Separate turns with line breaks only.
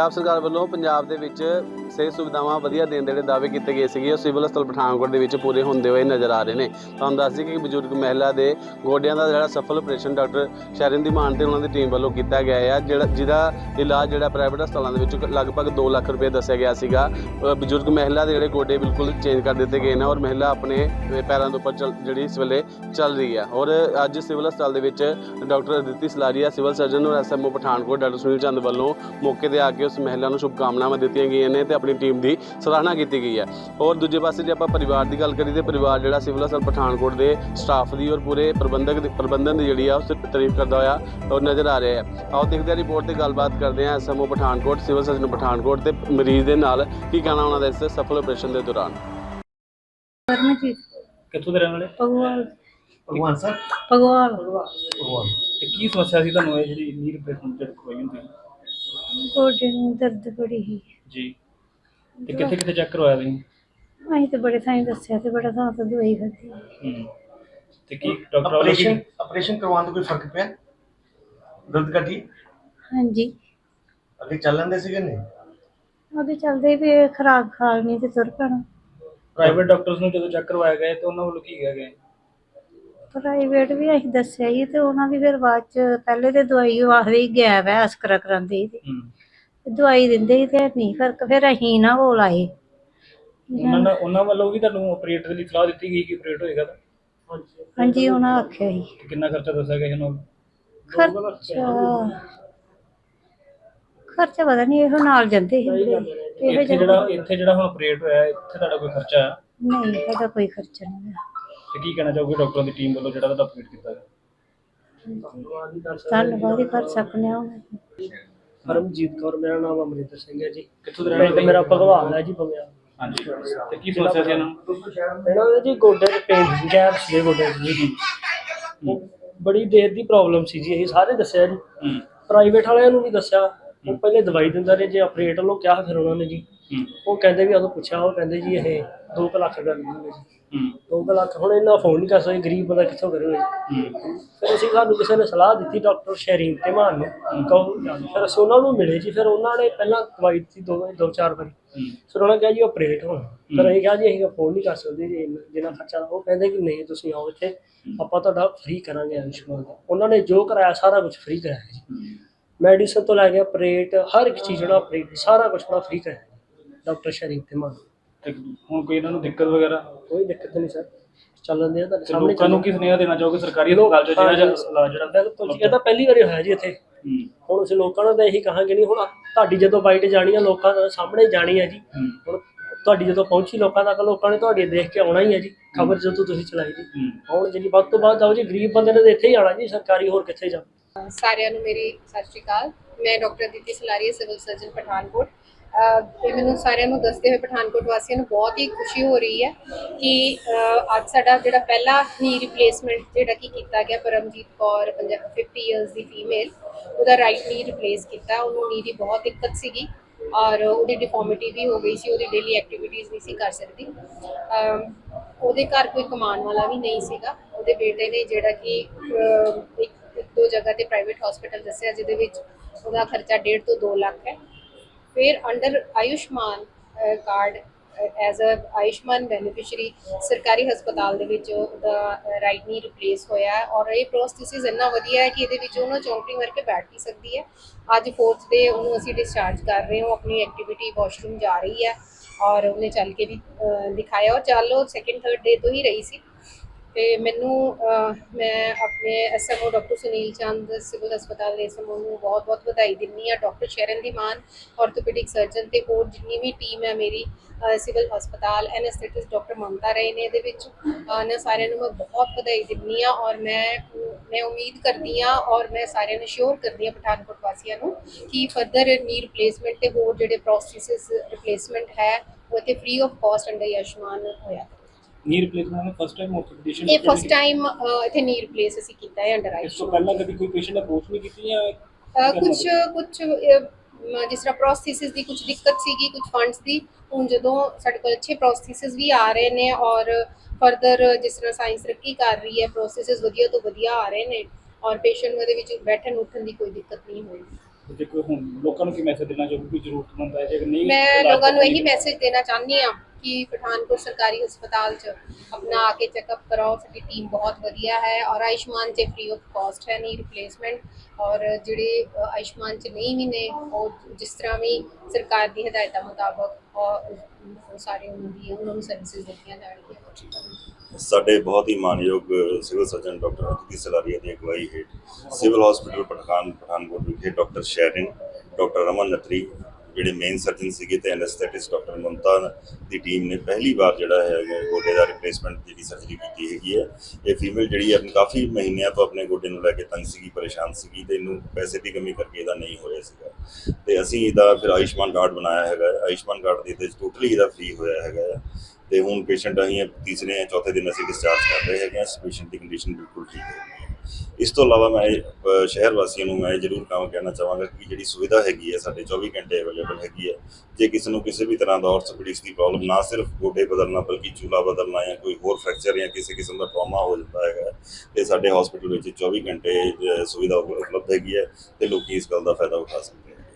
ਪੰਜਾਬ ਸਰਕਾਰ ਵੱਲੋਂ ਪੰਜਾਬ ਦੇ ਵਿੱਚ ਸਿਹਤ ਸੁਵਿਧਾਵਾਂ ਵਧੀਆ ਦੇਣ ਦੇ ਜਿਹੜੇ ਦਾਅਵੇ ਕੀਤੇ ਗਏ ਸੀਗੇ। ਉਹ ਸਿਵਲ ਹਸਪਤਾਲ ਪਠਾਨਕੋਟ ਦੇ ਵਿੱਚ ਪੂਰੇ ਹੁੰਦੇ ਹੋਏ ਨਜ਼ਰ ਆ ਰਹੇ ਨੇ। ਤੁਹਾਨੂੰ ਦੱਸ ਦਈਏ ਕਿ ਬਜ਼ੁਰਗ ਮਹਿਲਾ ਦੇ ਗੋਡਿਆਂ ਦਾ ਜਿਹੜਾ ਸਫਲ ਆਪਰੇਸ਼ਨ ਡਾਕਟਰ ਸ਼ਰਨ ਦੀ ਮਾਨ ਤੇ ਉਹਨਾਂ ਦੀ ਟੀਮ ਵੱਲੋਂ ਕੀਤਾ ਗਿਆ ਹੈ ਜਿਹੜਾ ਜਿਹਦਾ ਇਲਾਜ ਜਿਹੜਾ ਪ੍ਰਾਈਵੇਟ ਹਸਪਤਾਲਾਂ ਦੇ ਵਿੱਚ ਲਗਭਗ 2 ਲੱਖ ਰੁਪਏ ਦੱਸਿਆ ਗਿਆ ਸੀਗਾ। ਬਜ਼ੁਰਗ ਮਹਿਲਾ ਦੇ ਜਿਹੜੇ ਗੋਡੇ ਬਿਲਕੁਲ ਚੇਂਜ ਕਰ ਦਿੱਤੇ ਗਏ ਨੇ ਔਰ ਮਹਿਲਾ ਆਪਣੇ ਪੈਰਾਂ ਦੇ ਉੱਪਰ ਚੱਲ- ਜਿਹੜੀ ਇਸ ਵੇਲੇ ਚੱਲ ਰਹੀ ਹੈ ਔਰ ਅੱਜ ਸਿਵਲ ਹਸਪਤਾਲ ਦੇ ਵਿੱਚ doctor Aditi Salaria, civil surgeon ਔਰ ਐਸਐਮਓ ਪਠਾਨਕੋਟ ਡਾਕਟਰ ਸੁਨੀਲ ਚੰਦ ਵੱਲੋਂ ਮੌਕੇ ਤੇ ਆ ਕੇ ਉਸ ਮਹਿਲਾ ਨੂੰ ਸ਼ੁਭਕਾਮਨਾਵਾਂ ਦਿੱਤੀਆਂ ਗਈਆਂ ਨੇ ਤੇ ਆਪਣੀ ਟੀਮ ਦੀ ਸਰਾਹਨਾ ਕੀਤੀ ਗਈ ਹੈ। ਔਰ ਦੂਜੇ ਪਾਸੇ ਜੇ ਆਪਾਂ ਪਰਿਵਾਰ ਦੀ ਗੱਲ ਕਰੀਏ ਤੇ ਪਰਿਵਾਰ ਜਿਹੜਾ ਸਿਵਲ ਹਸਪਤਾਲ ਪਠਾਨਕੋਟ ਦੇ ਸਟਾਫ ਦੀ ਔਰ ਪੂਰੇ ਪ੍ਰਬੰਧਕ ਦੀ ਪ੍ਰਬੰਧਨ ਦੀ ਜਿਹੜੀ ਆ ਉਸ ਦੀ ਤਾਰੀਫ ਕਰਦਾ ਹੋਇਆ ਔਰ ਨਜ਼ਰ ਆ ਰਿਹਾ ਹੈ। ਆਓ ਦੇਖਦੇ ਹਾਂ ਰਿਪੋਰਟ ਤੇ ਗੱਲਬਾਤ ਕਰਦੇ ਹਾਂ SMO Pathankot civil surgeon Pathankot ਤੇ ਮਰੀਜ਼ ਦੇ ਨਾਲ ਕੀ ਕਹਿਣਾ ਉਹਨਾਂ ਦਾ ਇਸ ਸਫਲ ਆਪਰੇਸ਼ਨ ਦੇ ਦੌਰਾਨ?
ਪਰਮਜੀਤ।
ਕਿੱਥੋਂ ਦੇ ਰਹਿਣ ਵਾਲੇ?
ਭਗਵਾਨ।
ਭਗਵਾਨ ਸਾਹਿਬ?
ਭਗਵਾਨ।
ਭਗਵਾਨ।
ਤੇ ਕੀ ਸਮੱਸਿਆ ਸੀ ਤੁਹਾਨੂੰ ਇਹ ਜਿਹੜੀ ਨੀ ਰਿਪਲੇਸਮੈਂਟ ਜਿਹੜੀ ਕਰਵਾਈ ਹੁੰਦੀ?
ਗੋਡੇ ਨੂੰ ਦਰਦ ਬੜੀ ਹੀ
ਜੀ। ਤੇ ਕਿੱਥੇ ਕਿੱਥੇ ਚੈੱਕ ਕਰਵਾਇਆ ਤੁਸੀਂ?
ਅਸੀਂ ਤੇ ਬੜੇ ਥਾਈਂ ਦੱਸਿਆ ਤੇ ਬੜਾ ਥਾਂ ਤੋਂ ਦਵਾਈ ਖਾਧੀ।
ਹੂੰ। ਤੇ ਕੀ ਡਾਕਟਰ ਵੱਲੋਂ
ਆਪਰੇਸ਼ਨ
ਕੀ
ਆਪਰੇਸ਼ਨ ਕਰਵਾਉਣ ਤੋਂ ਕੋਈ ਫ਼ਰਕ ਪਿਆ? ਦਰਦ ਘਟੀ?
ਹਾਂਜੀ।
ਅੱਗੇ ਚੱਲਣ ਦੇ ਸੀਗੇ ਨਹੀਂ?
ਉਹਦੇ ਚੱਲਦੇ ਵੀ ਖਰਾਕ ਖਾ ਨਹੀਂ ਤੇ ਤੁਰ ਪੈਣਾ।
ਪ੍ਰਾਈਵੇਟ ਡਾਕਟਰਸ ਨੂੰ ਜਦੋਂ ਚੈੱਕ ਕਰਵਾਇਆ ਗਿਆ ਤੇ ਉਹਨਾਂ ਵੱਲੋਂ ਕੀ ਕਿਹਾ ਗਿਆ?
ਪ੍ਰਾਈਵੇਟ ਵੀ ਅਸੀਂ ਦੱਸਿਆ ਹੀ ਤੇ ਉਹਨਾਂ ਦੀ ਫਿਰ ਬਾਅਦ ਚ ਪਹਿਲੇ ਤੇ ਦਵਾਈ ਉਹ ਆਖਦੇ ਹੀ ਗੈਪ ਹੈ ਅਸਕਰਾ ਕਰਾਉਂਦੇ ਸੀ ਤੇ
ਹੂੰ।
ਦਵਾਈ ਦਿੰਦੇ ਸੀ ਤੇ ਨਹੀਂ ਫ਼ਰਕ ਫਿਰ ਅਸੀਂ ਨਾ ਉਹ ਲਾਏ।
ਉਹਨਾਂ ਨੇ ਉਹਨਾਂ ਵੱਲੋਂ ਵੀ ਤੁਹਾਨੂੰ ਆਪਰੇਟ ਦੇ ਲਈ ਸਲਾਹ ਦਿੱਤੀ ਗਈ ਕਿ ਆਪਰੇਟ ਹੋਏਗਾ ਤਾਂ?
ਹਾਂਜੀ ਉਹਨਾਂ ਆਖਿਆ ਸੀ।
ਤੇ ਕਿੰਨਾ ਖਰਚਾ ਦੱਸਿਆ ਗਿਆ ਇਹਨੂੰ
ਖਰਚਾ ਖਰਚਾ ਪਤਾ ਨਹੀਂ ਇਹੋ ਨਾਲ ਜਾਂਦੇ ਸੀ ਇਹੋ
ਇੱਥੇ
ਜਿਹੇ
ਜਿਹੜਾ ਇੱਥੇ ਜਿਹੜਾ ਹੁਣ ਆਪਰੇਟ ਹੋਇਆ ਇੱਥੇ ਤੁਹਾਡਾ ਕੋਈ ਖਰਚਾ ਆ
ਨਹੀਂ ਇਹਦਾ ਕੋਈ ਖਰਚਾ ਨਹੀਂ ਹੈ।
ਤੇ ਕੀ ਕਹਿਣਾ ਚਾਹੋਗੇ ਡਾਕਟਰਾਂ ਦੀ ਟੀਮ ਵੱਲੋਂ ਜਿਹੜਾ ਤੁਹਾਡਾ ਆਪਰੇਟ ਕੀਤਾ ਗਿਆ?
ਧੰਨਵਾਦ ਹੀ ਕਰ ਸਕਨੇ ਹਾਂ
ਪਰਮਜੀਤ ਕੌਰ ਮੇਰਾ ਨਾਮ ਅਮਰਿੰਦਰ ਸਿੰਘ ਹੈ ਜੀ।
ਕਿੱਥੋਂ ਦੇ ਰਹਿਣ
ਪਿੰਡ
ਵਾਲੇ
ਮੇਰਾ ਭਗਵਾਨ ਹੈ ਜੀ ਬੰਗਿਆ
ਹਾਂਜੀ। ਤੇ ਕੀ ਸਮੱਸਿਆ ਸੀ ਇਹਨਾਂ ਨੂੰ?
ਇਹਨਾਂ ਦੇ ਜੀ ਗੋਡੇ ਦੇ ਪੇਨ ਗੈਪ ਸੀ ਗੋਡੇ 'ਚ ਜੀ। ਉਹ ਬੜੀ ਦੇਰ ਦੀ ਪ੍ਰੋਬਲਮ ਸੀ ਜੀ ਇਹ ਸਾਰੇ ਦੱਸਿਆ ਜੀ।
ਹੂੰ।
ਪ੍ਰਾਈਵੇਟ ਵਾਲਿਆਂ ਨੂੰ ਵੀ ਦੱਸਿਆ। ਉਹ ਪਹਿਲੇ ਦਵਾਈ ਦਿੰਦਾ ਰਹੇ ਜੇ ਆਪਰੇਟ ਵੱਲੋਂ ਕਿਹਾ ਫਿਰ ਉਹਨਾਂ ਨੇ ਜੀ। ਉਹ ਕਹਿੰਦੇ ਵੀ ਉਦੋਂ ਪੁੱਛਿਆ ਉਹ ਕਹਿੰਦੇ ਜੀ ਇਹ 2 ਲੱਖ ਕਰ ਦਿੰਦੇ ਜੀ।
ਹੂੰ।
2 ਲੱਖ ਹੁਣ ਇੰਨਾ ਫੋਨ ਨਹੀਂ ਕਰ ਸਕਦੇ ਗਰੀਬ ਬੰਦਾ ਕਿੱਥੋਂ ਕਰੇਗਾ ਜੀ
ਹੂੰ।
ਫਿਰ ਅਸੀਂ ਸਾਨੂੰ ਕਿਸੇ ਨੇ ਸਲਾਹ ਦਿੱਤੀ ਡਾਕਟਰ ਸ਼ੈਰੀਨ ਤੇ ਮਾਨ ਨੂੰ ਕਹੋ ਫਿਰ ਅਸੀਂ ਉਹਨਾਂ ਨੂੰ ਮਿਲੇ ਜੀ ਫਿਰ ਉਹਨਾਂ ਨੇ ਪਹਿਲਾਂ ਦਵਾਈ ਦਿੱਤੀ ਦੋ ਦੋ ਚਾਰ ਵਾਰੀ। ਫਿਰ ਉਹਨਾਂ ਕਿਹਾ ਜੀ ਆਪਰੇਟ ਹੋਣਾ। ਫਿਰ ਅਸੀਂ ਕਿਹਾ ਜੀ ਅਸੀਂ ਅਫੋਰਡ ਨਹੀਂ ਕਰ ਸਕਦੇ ਜੀ ਜਿੰਨਾ ਖਰਚਾ ਉਹ ਕਹਿੰਦੇ ਕਿ ਨਹੀਂ ਤੁਸੀਂ ਆਓ ਇੱਥੇ ਆਪਾਂ ਤੁਹਾਡਾ ਫ੍ਰੀ ਕਰਾਂਗੇ ਆਯੁਸ਼ਮਾਨ ਦਾ ਉਹਨਾਂ ਨੇ ਜੋ ਕਰਾਇਆ ਸਾਰਾ ਕੁਝ ਫ੍ਰੀ ਕਰਾਇਆ ਜੀ। ਮੈਡੀਸਨ ਤੋਂ ਲੈ ਕੇ ਆਪਰੇਟ ਹਰ ਇੱਕ ਚੀਜ਼ ਜਿਹੜਾ ਆਪਰੇਟ ਸਾਰਾ ਕੁਝ ਉਹਨਾਂ ਫ੍ਰੀ ਕਰਾਇਆ। ਡਾਕਟਰ ਸ਼ਰੀਫ ਤੇ ਮਾਨ
ਤੇ ਹੁਣ ਕੋਈ ਇਹਨਾਂ ਨੂੰ ਦਿੱਕਤ ਵਗੈਰਾ?
ਕੋਈ ਦਿੱਕਤ ਨਹੀਂ ਸਰ। ਚੱਲਣ ਦੇ ਤੁਹਾਡੇ
ਤੇ
ਸਾਹਮਣੇ
ਲੋਕਾਂ ਨੂੰ ਕੀ ਸੁਨੇਹਾ ਦੇਣਾ ਚਾਹੋਗੇ? ਸਰਕਾਰੀ ਹਸਪਤਾਲ ਚ ਜਿਹੜਾ ਜਿਹਾ ਇਲਾਜ ਜਿਹੜਾ
ਬਿਲਕੁਲ ਜੀ ਇਹ ਤਾਂ ਪਹਿਲੀ ਵਾਰੀ ਹੋਇਆ ਜੀ ਇੱਥੇ।
ਹੂੰ।
ਹੁਣ ਅਸੀਂ ਲੋਕਾਂ ਨੂੰ ਤਾਂ ਇਹੀ ਕਹਾਂਗੇ ਨਹੀਂ ਹੁਣ ਤੁਹਾਡੀ ਜਦੋਂ ਬਾਈਟ ਜਾਣੀ ਆ ਲੋਕਾਂ ਦੇ ਸਾਹਮਣੇ ਜਾਣੀ ਆ ਜੀ।
ਹੂੰ।
ਹੁਣ ਤੁਹਾਡੀ ਜਦੋਂ ਪਹੁੰਚੀ ਲੋਕਾਂ ਤੱਕ ਲੋਕਾਂ ਨੇ ਤੁਹਾਡੀ ਦੇਖ ਕੇ ਆਉਣਾ ਹੀ ਹੈ ਜੀ। ਖਬਰ ਜਦੋਂ ਤੁਸੀਂ ਚਲਾਈ ਜੀ।
ਹੂੰ।
ਹੁਣ ਜਿਹੜੀ ਵੱਧ ਤੋਂ ਵੱਧ ਆਓ ਜੀ ਗਰੀਬ ਬੰਦੇ ਨੇ ਤਾਂ ਇੱਥੇ ਹੀ ਆਣਾ ਜੀ ਸਰਕਾਰੀ ਹੋਰ ਕਿੱਥੇ ਜਾ
ਸਾਰਿਆਂ ਨੂੰ ਮੇਰੀ ਸਤਿ ਸ਼੍ਰੀ ਅਕਾਲ। ਮੈਂ doctor Aditi Salaria civil surgeon Pathankot. ਤੇ ਮੈਨੂੰ ਸਾਰਿਆਂ ਨੂੰ ਦੱਸਦੇ ਹੋਏ ਪਠਾਨਕੋਟ ਵਾਸੀਆਂ ਨੂੰ ਬਹੁਤ ਹੀ ਖੁਸ਼ੀ ਹੋ ਰਹੀ ਹੈ ਕਿ ਅੱਜ ਸਾਡਾ ਜਿਹੜਾ ਪਹਿਲਾ ਨੀ ਰਿਪਲੇਸਮੈਂਟ ਜਿਹੜਾ ਕਿ ਕੀਤਾ ਗਿਆ ਪਰਮਜੀਤ ਕੌਰ ਪੰਜਾ- 50 ਇਅਰਸ ਦੀ ਫੀਮੇਲ ਉਹਦਾ ਰਾਈਟ ਨੀ ਰਿਪਲੇਸ ਕੀਤਾ, ਉਹਨੂੰ ਨੀ ਦੀ ਬਹੁਤ ਦਿੱਕਤ ਸੀਗੀ ਔਰ ਉਹਦੀ ਡਿਫਾਰਮਿਟੀ ਵੀ ਹੋ ਗਈ ਸੀ, ਉਹਦੀ ਡੇਲੀ ਐਕਟੀਵਿਟੀਜ਼ ਨਹੀਂ ਸੀ ਕਰ ਸਕਦੀ। ਉਹਦੇ ਘਰ ਕੋਈ ਕਮਾਉਣ ਵਾਲਾ ਵੀ ਨਹੀਂ ਸੀਗਾ, ਉਹਦੇ ਬੇਟੇ ਨੇ ਜਿਹੜਾ ਕਿ ਇੱਕ ਇੱਕ ਦੋ ਜਗ੍ਹਾ ਤੇ ਪ੍ਰਾਈਵੇਟ ਹਸਪੀਟਲ ਦੱਸਿਆ, ਜਿਹਦੇ ਵਿੱਚ ਉਹਦਾ ਖਰਚਾ 1.5 ਤੋਂ 2 ਲੱਖ ਹੈ। ਫਿਰ under Ayushman card as a Ayushman beneficiary ਸਰਕਾਰੀ ਹਸਪਤਾਲ ਦੇ ਵਿੱਚ ਉਹਦਾ ਰਾਈਟ ਨੀ ਰਿਪਲੇਸ ਹੋਇਆ ਔਰ ਇਹ ਪ੍ਰੋਸਥੈਸਿਸ ਇੰਨਾ ਵਧੀਆ ਹੈ ਕਿ ਇਹਦੇ ਵਿੱਚ ਉਹਨੂੰ ਚੌਂਕੜੀ ਮਾਰ ਕੇ ਬੈਠ ਵੀ ਸਕਦੀ ਹੈ। ਅੱਜ ਫੋਰਥ ਦੇ ਉਹਨੂੰ ਅਸੀਂ ਡਿਸਚਾਰਜ ਕਰ ਰਹੇ ਹਾਂ ਆਪਣੀ ਐਕਟੀਵਿਟੀ ਵਾਸ਼ਰੂਮ ਜਾ ਰਹੀ ਹੈ ਔਰ ਉਹਨੇ ਚੱਲ ਕੇ ਵੀ ਦਿਖਾਇਆ ਔਰ ਚੱਲ ਉਹ ਸੈਕਿੰਡ ਥਰਡ ਡੇ ਤੋਂ ਹੀ ਰਹੀ ਸੀ। ਤੇ ਮੈਨੂੰ ਮੈਂ ਆਪਣੇ SMO doctor Sunil Chand civil ਹਸਪਤਾਲ ਦੇ ਐਸਐਮਓ ਨੂੰ ਬਹੁਤ-ਬਹੁਤ ਵਧਾਈ ਦਿੰਦੀ ਆ ਡਾਕਟਰ ਸ਼ਰਨ ਦੀ ਮਾਨ ਆਰਥੋਪੈਡਿਕ ਸਰਜਨ ਤੇ ਹੋਰ ਜਿੰਨੀ ਵੀ ਟੀਮ ਹੈ ਮੇਰੀ ਸਿਵਲ ਹਸਪਤਾਲ ਐਨਸਥੈਟਿਸਟ ਡਾਕਟਰ ਮਮਤਾ ਰਹੇ ਨੇ ਇਹਦੇ ਵਿੱਚ ਅਹ, ਇਹਨਾਂ ਸਾਰਿਆਂ ਨੂੰ ਮੈਂ ਬਹੁਤ ਵਧਾਈ ਦਿੰਦੀ ਆ ਔਰ ਮੈਂ ਮੈਂ ਉਮੀਦ ਕਰਦੀ ਆ ਔਰ ਮੈਂ ਸਾਰਿਆਂ ਨੂੰ ਸ਼ੋਰ ਕਰਦੀ ਆ ਪਠਾਨਕੋਟ ਵਾਸੀਆਂ ਨੂੰ ਕਿ ਫਰਦਰ ਨੀ ਰਿਪਲੇਸਮੈਂਟ ਤੇ ਹੋਰ ਜਿਹੜੇ ਪ੍ਰੋਸੈਸਸ ਰਿਪਲੇਸਮੈਂਟ ਹੈ ਉਹ ਇੱਥੇ free of cost under Ayushman ਹੋਇਆ
ਨੀ ਰਿਪਲੇਸਮੈਂਟ ਨੇ ਫਸਟ ਟਾਈਮ ਆਰਥੋਪੈਡਿਸ਼ਨ
ਇਹ ਫਸਟ ਟਾਈਮ ਇੱਥੇ ਨੀ ਰਿਪਲੇਸ ਅਸੀਂ ਕੀਤਾ ਹੈ ਅੰਡਰ
ਇਸ ਤੋਂ ਪਹਿਲਾਂ ਕਦੀ ਕੋਈ ਪੇਸ਼ੈਂਟ ਅਪਰੋਚ ਨਹੀਂ ਕੀਤੀ ਜਾਂ
ਕੁਝ ਕੁਝ ਜਿਸ ਤਰ੍ਹਾਂ ਪ੍ਰੋਸਥੈਸਿਸ ਦੀ ਕੁਝ ਦਿੱਕਤ ਸੀਗੀ ਕੁਝ ਫੰਡਸ ਦੀ ਹੁਣ ਜਦੋਂ ਸਾਡੇ ਕੋਲ ਅੱਛੇ ਪ੍ਰੋਸਥੈਸਿਸ ਵੀ ਆ ਰਹੇ ਨੇ ਔਰ ਫਰਦਰ ਜਿਸ ਤਰ੍ਹਾਂ ਸਾਇੰਸ ਤਰੱਕੀ ਕਰ ਰਹੀ ਹੈ ਪ੍ਰੋਸੈਸਸ ਵਧੀਆ ਤੋਂ ਵਧੀਆ ਆ ਰਹੇ ਨੇ ਔਰ ਪੇਸ਼ੈਂਟ ਨੂੰ ਇਹਦੇ ਵਿੱਚ ਬੈਠਣ ਉੱਠਣ ਦੀ ਕੋਈ ਦਿੱਕਤ ਨਹੀਂ ਹੋਏਗੀ
ਜੇ ਕੋਈ ਹੁਣ ਲੋਕਾਂ ਨੂੰ ਕੀ ਮੈਸੇਜ ਦੇਣਾ ਚਾਹੋਗੇ ਕੋਈ ਜ਼ਰੂਰਤਮੰਦ ਹੈ? ਜੇ ਨਹੀਂ
ਮੈਂ ਲੋਕਾਂ ਨੂੰ ਇਹੀ ਮੈਸੇਜ ਦੇਣਾ ਚਾਹੁੰਦੀ ਹਾਂ ਕਿ ਪਠਾਨਕੋਟ ਸਰਕਾਰੀ ਹਸਪਤਾਲ 'ਚ ਆਪਣਾ ਆ ਕੇ ਚੈੱਕਅਪ ਕਰਾਓ, ਸਾਡੀ ਟੀਮ ਬਹੁਤ ਵਧੀਆ ਹੈ ਔਰ ਆਯੁਸ਼ਮਾਨ 'ਚ ਫ੍ਰੀ ਆਫ ਕਾਸਟ ਹੈ ਨਹੀਂ ਰਿਪਲੇਸਮੈਂਟ ਔਰ ਜਿਹੜੇ ਆਯੁਸ਼ਮਾਨ 'ਚ ਨਹੀਂ ਵੀ ਨੇ, ਉਹ ਜਿਸ ਤਰ੍ਹਾਂ ਵੀ ਸਰਕਾਰ ਦੀ ਹਦਾਇਤਾਂ ਮੁਤਾਬਕ ਔਰ ਉਹ ਸਾਰੇ ਉਹਨਾਂ ਦੀ, ਉਹਨਾਂ ਨੂੰ ਸਰਵਿਸਿਜ਼ ਦਿੱਤੀਆਂ ਜਾਣਗੀਆਂ।
ਸਾਡੇ ਬਹੁਤ ਹੀ ਮਾਨਯੋਗ civil surgeon doctor Aditi Salaria ਦੀ ਅਗਵਾਈ ਹੇਠ ਸਿਵਲ ਹਸਪੀਟਲ ਪਠਾਨ, ਪਠਾਨਕੋਟ ਵਿਖੇ ਡਾਕਟਰ ਸ਼ੈਰਿਨ ਡਾਕਟਰ ਰਮਨ ਨਤਰੀ ਜਿਹੜੇ ਮੇਨ ਸਰਜਨ ਸੀਗੇ ਤੇ ਐਨਸਥੈਟਿਸਟ ਡਾਕਟਰ ਮਮਤਾ ਦੀ ਟੀਮ ਨੇ ਪਹਿਲੀ ਵਾਰ ਜਿਹੜਾ ਹੈ ਗੋਡੇ ਦਾ ਰਿਪਲੇਸਮੈਂਟ ਜਿਹੜੀ ਸਰਜਰੀ ਕੀਤੀ ਹੈਗੀ ਹੈ। ਇਹ ਫੀਮੇਲ ਜਿਹੜੀ ਹੈ ਕਾਫੀ ਮਹੀਨਿਆਂ ਤੋਂ ਆਪਣੇ ਗੋਡੇ ਨੂੰ ਲੈ ਕੇ ਤੰਗ ਸੀਗੀ, ਪਰੇਸ਼ਾਨ ਸੀਗੀ ਤੇ ਇਹਨੂੰ ਪੈਸੇ ਦੀ ਕਮੀ ਕਰਕੇ ਇਹਦਾ ਨਹੀਂ ਹੋਇਆ ਸੀਗਾ। ਤੇ ਅਸੀਂ ਇਹਦਾ ਫਿਰ ਆਯੁਸ਼ਮਾਨ ਕਾਰਡ ਬਣਾਇਆ ਹੈਗਾ ਆਯੁਸ਼ਮਾਨ ਕਾਰਡ ਦੇ ਤੇ ਟੋਟਲੀ ਇਹਦਾ ਫ੍ਰੀ ਹੋਇਆ ਹੈਗਾ ਹੈ। ਤੇ ਹੁਣ ਪੇਸ਼ੈਂਟ ਅਸੀਂ ਤੀਸਰੇ ਜਾਂ ਚੌਥੇ ਦਿਨ ਅਸੀਂ ਡਿਸਚਾਰਜ ਕਰ ਰਹੇ ਹੈਗੇ ਹਾਂ। ਪੇਸ਼ੈਂਟ ਦੀ ਕੰਡੀਸ਼ਨ ਬਿਲਕੁਲ ਠੀਕ ਹੈ। ਇਸ ਤੋਂ ਇਲਾਵਾ ਮੈਂ ਅਹ, ਸ਼ਹਿਰ ਵਾਸੀਆਂ ਨੂੰ ਮੈਂ ਇਹ ਜ਼ਰੂਰ ਕੰਮ ਕਹਿਣਾ ਚਾਹਾਂਗਾ ਕਿ ਜਿਹੜੀ ਸੁਵਿਧਾ ਹੈਗੀ ਹੈ ਸਾਡੇ 24 ਘੰਟੇ ਅਵੇਲੇਬਲ ਹੈਗੀ ਹੈ ਜੇ ਕਿਸੇ ਨੂੰ ਕਿਸੇ ਵੀ ਤਰ੍ਹਾਂ ਦਾ ਆਰਥੋਪੈਡਿਕਸ ਦੀ ਪ੍ਰੋਬਲਮ ਨਾ ਸਿਰਫ ਗੋਡੇ ਬਦਲਣਾ ਬਲਕਿ ਚੂਲਾ ਬਦਲਣਾ ਜਾਂ ਕੋਈ ਹੋਰ ਫ੍ਰੈਕਚਰ ਜਾਂ ਕਿਸੇ ਕਿਸਮ ਦਾ ਟਰਾਮਾ ਹੋ ਜਾਂਦਾ ਹੈਗਾ ਤੇ ਸਾਡੇ ਹਸਪੀਟਲ ਵਿੱਚ 24 ਘੰਟੇ ਅਹ, ਸੁਵਿਧਾ ਉਪਲਬਧ ਹੈਗੀ ਹੈ ਤੇ ਲੋਕੀ ਇਸ ਗੱਲ ਦਾ ਫਾਇਦਾ ਉਠਾ ਸਕਦੇ